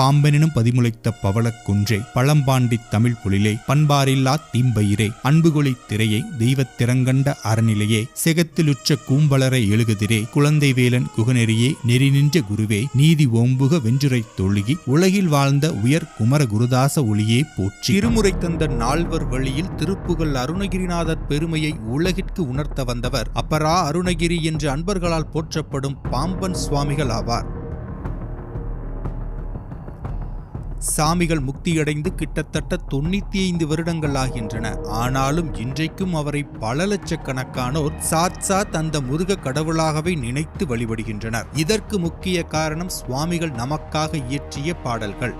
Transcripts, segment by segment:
பாம்பனினும் பதிமுளைத்த பவளக் குன்றே பழம்பாண்டி தமிழ் புலிலே பண்பாரில்லா தீம்பயிரே அன்புகொளி திரையை தெய்வத் திறங்கண்ட அறநிலையே செகத்திலுற்ற கூம்பலரை எழுகுதிரே குழந்தை வேலன் குகநெறியே நெறி நின்ற குருவே நீதி ஓம்புக வெஞ்சுரை தொழுகி உலகில் வாழ்ந்த உயர் குமர குருதாச ஒளியே போற்றி. திருமுறை தந்த நால்வர் வழியில் திருப்புகழ் அருணகிரிநாதர் பெருமையை உலகிற்கு உணர்த்த வந்தவர் அப்பரா அருணகிரி என்று அன்பர்களால் போற்றப்படும் பாம்பன் சுவாமிகள் ஆவார். சாமிகள் முக்தியடைந்து கிட்டத்தட்ட தொண்ணூத்தி ஐந்து வருடங்கள் ஆகின்றன. ஆனாலும் இன்றைக்கும் அவரை பல லட்சக்கணக்கானோர் சாத் சாத் அந்த முருக கடவுளாகவே நினைத்து வழிபடுகின்றனர். இதற்கு முக்கிய காரணம் சுவாமிகள் நமக்காக இயற்றிய பாடல்கள்.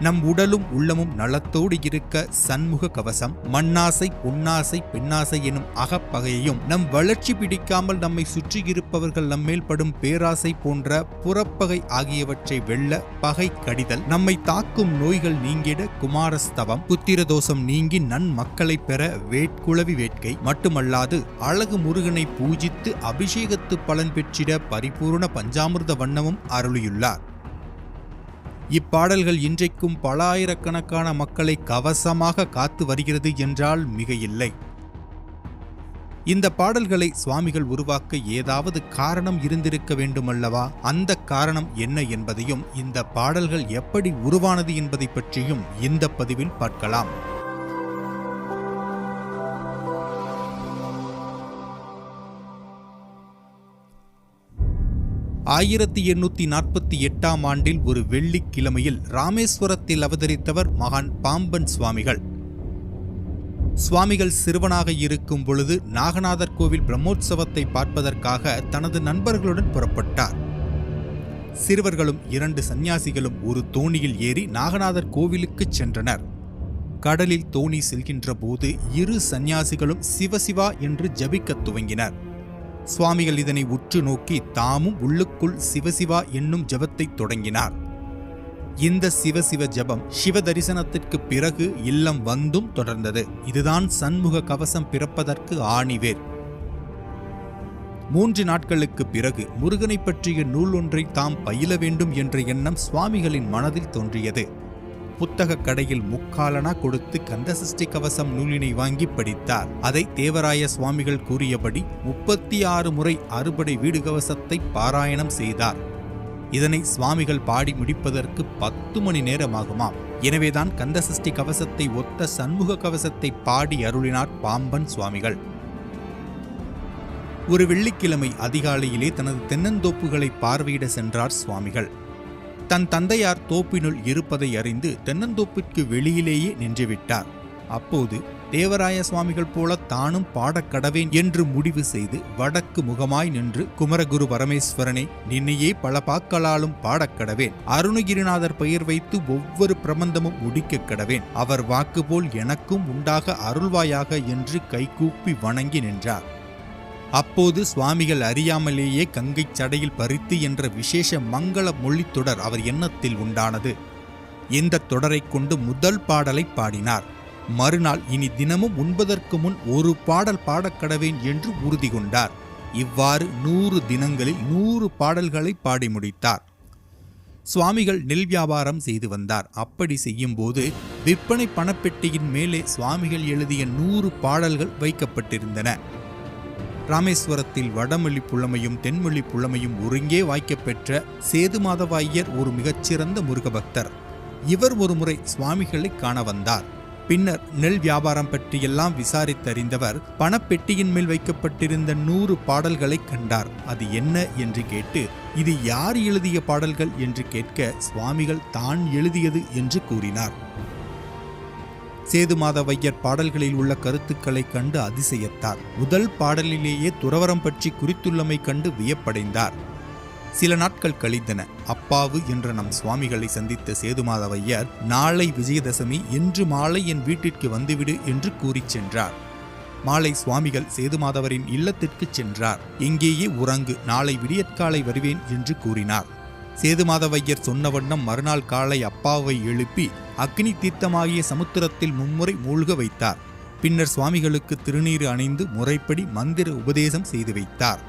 நம் உடலும் உள்ளமும் நலத்தோடு இருக்க சண்முக கவசம் மண்ணாசை பொன்னாசை பெண்ணாசை எனும் அகப்பகையையும் நம் வளர்ச்சி பிடிக்காமல் நம்மை சுற்றியிருப்பவர்கள் நம்மேல் படும் பேராசை போன்ற புறப்பகை ஆகியவற்றை வெல்ல பகை கடிதல் நம்மை தாக்கும் நோய்கள் நீங்கிட குமாரஸ்தவம் புத்திரதோஷம் நீங்கி நன் மக்களை பெற வேட்குளவி வேட்கை மட்டுமல்லாது அழகு முருகனை பூஜித்து அபிஷேகத்து பலன் பெற்றிட பரிபூர்ண பஞ்சாமிர்த வண்ணமும் அருளியுள்ளார். இப்பாடல்கள் இன்றைக்கும் பல ஆயிரக்கணக்கான மக்களை கவசமாக காத்து வருகிறது என்றால் மிக இல்லை இந்த பாடல்களை சுவாமிகள் உருவாக்க ஏதாவது காரணம் இருந்திருக்க வேண்டுமல்லவா? அந்த காரணம் என்ன என்பதையும் இந்த பாடல்கள் எப்படி உருவானது என்பதை பற்றியும் இந்த பதிவில் பார்க்கலாம். ஆயிரத்தி எண்ணூத்தி நாற்பத்தி எட்டாம் ஆண்டில் ஒரு வெள்ளிக்கிழமையில் ராமேஸ்வரத்தில் அவதரித்தவர் மகான் பாம்பன் சுவாமிகள். சுவாமிகள் சிறுவனாக இருக்கும் பொழுது நாகநாதர் கோவில் பிரம்மோற்சவத்தை பார்ப்பதற்காக தனது நண்பர்களுடன் புறப்பட்டார். சிறுவர்களும் இரண்டு சந்நியாசிகளும் ஒரு தோணியில் ஏறி நாகநாதர் கோவிலுக்கு சென்றனர். கடலில் தோணி செல்கின்ற போது இரு சந்நியாசிகளும் சிவசிவா என்று ஜபிக்கத் துவங்கினர். சுவாமிகள் இதனை உற்று நோக்கி தாமும் உள்ளுக்குள் சிவசிவா என்னும் ஜபத்தை தொடங்கினார். இந்த சிவசிவ ஜபம் சிவ தரிசனத்திற்கு பிறகு இல்லம் வந்தும் தொடர்ந்தது. இதுதான் சண்முக கவசம் பிறப்பதற்கு ஆணிவேர். மூன்று நாட்களுக்கு பிறகு முருகனை பற்றிய நூல் ஒன்றை தாம் பயில வேண்டும் என்ற எண்ணம் சுவாமிகளின் மனதில் தோன்றியது. புத்தகக் கடையில் முக்காலனா கொடுத்து கந்தசஷ்டி கவசம் நூலினை வாங்கி படித்தார். அதை தேவராய சுவாமிகள் கூறியபடி முப்பத்தி ஆறு முறை அறுபடை வீடு கவசத்தை பாராயணம் செய்தார். இதனை சுவாமிகள் பாடி முடிப்பதற்கு பத்து மணி நேரமாகுமாம். எனவேதான் கந்தசஷ்டி கவசத்தை ஒத்த சண்முக கவசத்தை பாடி அருளினார் பாம்பன் சுவாமிகள். ஒரு வெள்ளிக்கிழமை அதிகாலையிலே தனது தென்னந்தோப்புகளை பார்வையிட சென்றார் சுவாமிகள். தன் தந்தையார் தோப்பினுள் இருப்பதை அறிந்து தென்னந்தோப்பிற்கு வெளியிலேயே நின்றுவிட்டார். அப்போது தேவராய சுவாமிகள் போல தானும் பாடக்கடவேன் என்று முடிவு செய்து வடக்கு முகமாய் நின்று குமரகுரு பரமேஸ்வரனை நின்னையே பல பாக்களாலும் பாடக்கடவேன் அருணகிரிநாதர் பெயர் வைத்து ஒவ்வொரு பிரபந்தமும் முடிக்க கடவேன். அவர் வாக்கு போல் எனக்கும் உண்டாக அருள்வாயாக என்று கைகூப்பி வணங்கி நின்றார். அப்போது சுவாமிகள் அறியாமலேயே கங்கை சடையில் பறித்து என்ற விசேஷ மங்கள மொழித்தொடர் அவர் எண்ணத்தில் உண்டானது. இந்த தொடரைக் கொண்டு முதல் பாடலை பாடினார்? மறுநாள் இனி தினமும் உண்பதற்கு முன் ஒரு பாடல் பாடக்கடவேன் என்று உறுதி கொண்டார். இவ்வாறு நூறு தினங்களில் நூறு பாடல்களை பாடி முடித்தார். சுவாமிகள் நெல் வியாபாரம் செய்து வந்தார். அப்படி செய்யும்போது விற்பனை பணப்பெட்டியின் மேலே சுவாமிகள் எழுதிய நூறு பாடல்கள் வைக்கப்பட்டிருந்தன. ராமேஸ்வரத்தில் வடமொழி புலமையும் தென்மொழி புலமையும் ஒருங்கே வாய்க்கப்பெற்ற சேதுமாதவாயர் ஒரு மிகச்சிறந்த முருகபக்தர். இவர் ஒருமுறை சுவாமிகளை காண வந்தார். பின்னர் நெல் வியாபாரம் பற்றியெல்லாம் விசாரித்தறிந்தவர் பணப்பெட்டியின் மேல் வைக்கப்பட்டிருந்த நூறு பாடல்களை கண்டார். அது என்ன என்று கேட்டு இது யார் எழுதிய பாடல்கள் என்று கேட்க சுவாமிகள் தான் எழுதியது என்று கூறினார். சேதுமாதவையர் பாடல்களில் உள்ள கருத்துக்களை கண்டு அதிசயத்தார். முதல் பாடலிலேயே துறவரம் பற்றி குறித்துள்ளமை கண்டு வியப்படைந்தார். சில நாட்கள் கழிந்தன. அப்பாவு என்ற நம் சுவாமிகளை சந்தித்த சேதுமாதவையர் நாளை விஜயதசமி இன்று மாலை என் வீட்டிற்கு வந்துவிடு என்று கூறிச் சென்றார். மாலை சுவாமிகள் சேதுமாதவரின் இல்லத்திற்கு சென்றார். எங்கேயே உறங்கு நாளை விடியற்காலை வருவேன் என்று கூறினார். சேதுமாதவையர் சொன்ன வண்ணம் மறுநாள் காலை அப்பாவை எழுப்பி அக்னி தீர்த்தமாகிய சமுத்திரத்தில் மும்முறை மூழ்க வைத்தார். பின்னர் சுவாமிகளுக்கு திருநீறு அணிந்து முறைப்படி மந்திர உபதேசம் செய்து வைத்தார்.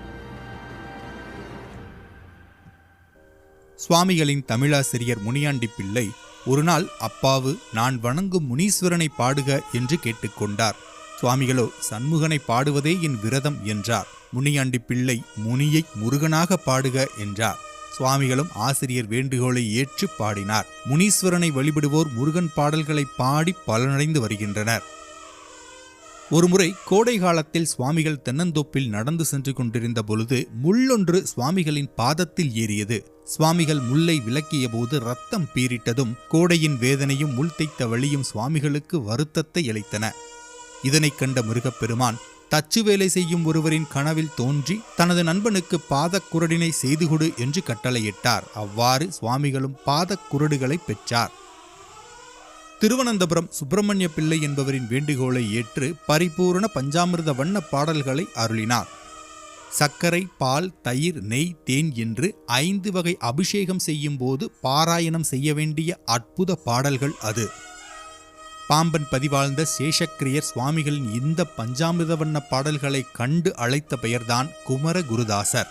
சுவாமிகளின் தமிழாசிரியர் முனியாண்டி பிள்ளை ஒரு நாள் அப்பாவு நான் வணங்கும் முனீஸ்வரனை பாடுக என்று கேட்டுக்கொண்டார். சுவாமிகளோ சண்முகனை பாடுவதே என் விரதம் என்றார். முனியாண்டி பிள்ளை முனியை முருகனாக பாடுக என்றார். சுவாமிகளும் ஆசிரியர் வேண்டுகோளை ஏற்று பாடினார். முனீஸ்வரனை வழிபடுவோர் முருகன் பாடல்களை பாடி பலனடைந்து வருகின்றனர். ஒருமுறை கோடை காலத்தில் சுவாமிகள் தென்னந்தோப்பில் நடந்து சென்று கொண்டிருந்த பொழுது முள்ளொன்று சுவாமிகளின் பாதத்தில் ஏறியது. சுவாமிகள் முல்லை விலக்கிய போது ரத்தம் பீரிட்டதும் கோடையின் வேதனையும் முள் தைத்த வழியும் சுவாமிகளுக்கு வருத்தத்தை அளித்தன. இதனைக் கண்ட முருகப்பெருமான் தச்சு வேலை செய்யும் ஒருவரின் கனவில் தோன்றி தனது நண்பனுக்கு பாதக்குரடினை செய்து கொடு என்று கட்டளையிட்டார். அவ்வாறு சுவாமிகளும் பாதக்குரடுகளை பெற்றார். திருவனந்தபுரம் சுப்பிரமணிய பிள்ளை என்பவரின் வேண்டுகோளை ஏற்று பரிபூரண பஞ்சாமிர்த வண்ண பாடல்களை அருளினார். சர்க்கரை பால் தயிர் நெய் தேன் என்று ஐந்து வகை அபிஷேகம் செய்யும் போது பாராயணம் செய்ய வேண்டிய அற்புத பாடல்கள் அது. பாம்பன் பதிவாழ்ந்த சேஷக்கிரியர் சுவாமிகளின் இந்த பஞ்சாமிர்த வண்ண பாடல்களை கண்டு அழைத்த பெயர்தான் குமர குருதாசர்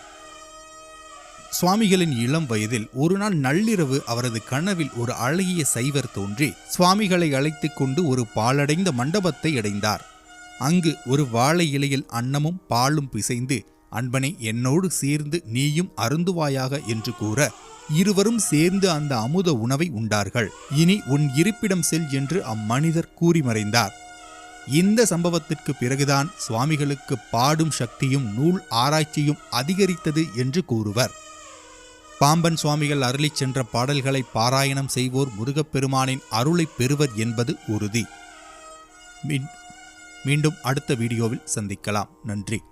சுவாமிகளின் இளம் வயதில் ஒரு நாள் நள்ளிரவு அவரது கனவில் ஒரு அழகிய சைவர் தோன்றி சுவாமிகளை அழைத்து கொண்டு ஒரு பாலடைந்த மண்டபத்தை அடைந்தார். அங்கு ஒரு வாழை இலையில் அன்னமும் பாலும் பிசைந்து அன்பனை என்னோடு சேர்ந்து நீயும் அருந்துவாயாக என்று கூற இருவரும் சேர்ந்து அந்த அமுத உணவை உண்டார்கள். இனி உன் இருப்பிடம் செல் என்று அம்மனிதர் கூறி மறைந்தார் இந்த சம்பவத்திற்கு பிறகுதான் சுவாமிகளுக்கு பாடும் சக்தியும் நூல் ஆராய்ச்சியும் அதிகரித்தது என்று கூறுவர். பாம்பன் சுவாமிகள் அருளிச் சென்ற பாடல்களை பாராயணம் செய்வோர் முருகப்பெருமானின் அருளைப் பெறுவர் என்பது உறுதி. மீண்டும் அடுத்த வீடியோவில் சந்திக்கலாம். நன்றி.